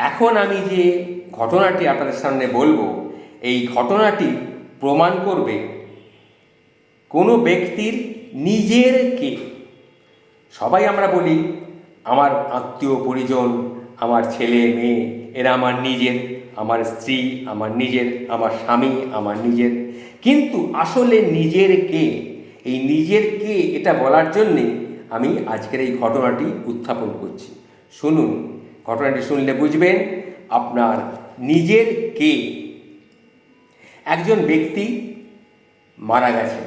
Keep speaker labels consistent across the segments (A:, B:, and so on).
A: এখন আমি যে ঘটনাটি আপনাদের সামনে বলব, এই ঘটনাটি প্রমাণ করবে কোনো ব্যক্তির নিজের কে। সবাই আমরা বলি, আমার আত্মীয় পরিজন, আমার ছেলে, মেয়ে, এরা আমার নিজের, আমার স্ত্রী, আমার নিজের, আমার স্বামী, আমার নিজের। কিন্তু আসলে নিজের কে, এই নিজের কে এটা বলার জন্যে আমি আজকের এই ঘটনাটি উত্থাপন করছি। শুনুন। ঘটনাটি শুনলে বুঝবেন আপনার নিজের কে। একজন ব্যক্তি মারা গেছে।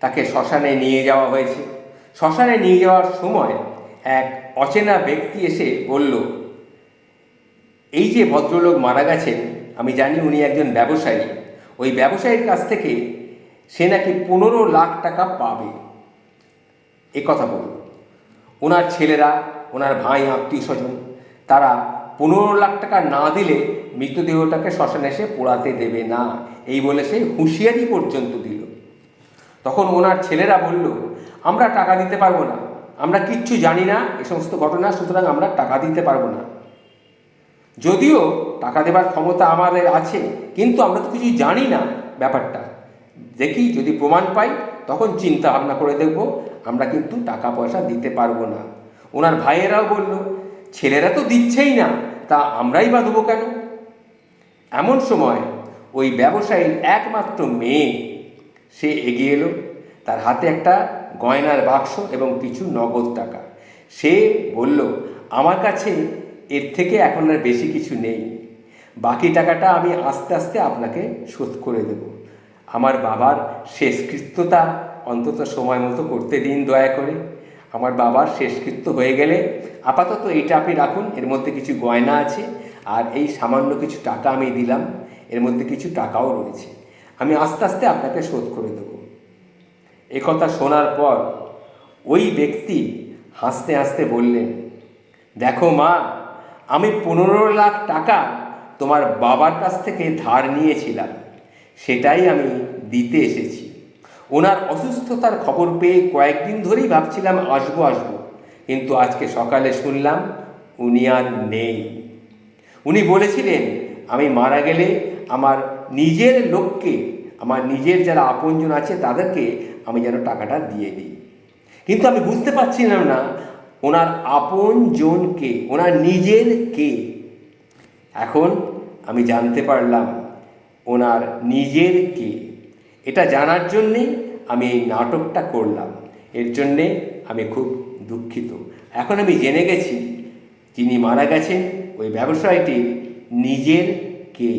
A: তাকে শ্মশানে নিয়ে যাওয়া হয়েছে। শ্মশানে নিয়ে যাওয়ার সময় এক অচেনা ব্যক্তি এসে বলল, এই যে ভদ্রলোক মারা গেছেন, আমি জানি উনি একজন ব্যবসায়ী। ওই ব্যবসায়ীর কাছ থেকে সে নাকি পনেরো লাখ টাকা পাবে। এ কথা বলল। ওনার ছেলেরা ওনার ভাই আত্মীয় স্বজন তারা পনেরো লাখ টাকা না দিলে মৃতদেহটাকে শ্মশানে এসে পোড়াতে দেবে না। এই বলে সে হুঁশিয়ারি পর্যন্ত দিল। তখন ওনার ছেলেরা বলল, আমরা টাকা দিতে পারব না। আমরা কিচ্ছু জানি না এ সমস্ত ঘটনা, সুতরাং আমরা টাকা দিতে পারব না। যদিও টাকা দেবার ক্ষমতা আমাদের আছে, কিন্তু আমরা তো কিছু জানি না ব্যাপারটা। দেখি যদি প্রমাণ পাই, তখন চিন্তা ভাবনা করে দেখব, আমরা কিন্তু টাকা পয়সা দিতে পারব না। ওনার ভাইয়েরাও বলল, ছেলেরা তো দিচ্ছেই না, তা আমরাই বা দেবো কেন? এমন সময় ওই ব্যবসায়ীর একমাত্র মেয়ে, সে এগিয়ে এলো, তার হাতে একটা গয়নার বাক্স এবং কিছু নগদ টাকা। সে বলল, আমার কাছে এর থেকে এখন আর বেশি কিছু নেই, বাকি টাকাটা আমি আস্তে আস্তে আপনাকে শোধ করে দেব। আমার বাবার শেষকৃত্যতা অন্তত সময় মতো করতে দিন দয়া করে। আমার বাবার শেষকৃত্য হয়ে গেলে আপাতত এইটা আপনি রাখুন, এর মধ্যে কিছু গয়না আছে আর এই সামান্য কিছু টাকা আমি দিলাম, এর মধ্যে কিছু টাকাও রয়েছে। আমি আস্তে আস্তে আপনাকে শোধ করে দেবো। একথা শোনার পর ওই ব্যক্তি হাসতে হাসতে বললেন, দেখো মা, আমি পনেরো লাখ টাকা তোমার বাবার কাছ থেকে ধার নিয়েছিলাম, সেটাই আমি দিতে এসেছি। ওনার অসুস্থতার খবর পেয়ে কয়েকদিন ধরেই ভাবছিলাম আসব আসব। কিন্তু আজকে সকালে শুনলাম উনি আর নেই। উনি বলেছিলেন, আমি মারা গেলে আমার নিজের লোককে, আমার নিজের যারা আপনজন আছে তাদেরকে আমি যেন টাকাটা দিয়ে দিই। কিন্তু আমি বুঝতে পারছিলাম না, ওনার আপন জনকে ওনার নিজের কে? এখন আমি জানতে পারলাম, ওনার নিজের কে? এটা জানার জন্যে আমি এই নাটকটা করলাম। এর জন্যে আমি খুব দুঃখিত। এখন আমি জেনে গেছি, যিনি মারা গেছেন, ওই ব্যবসায়টি নিজের কে?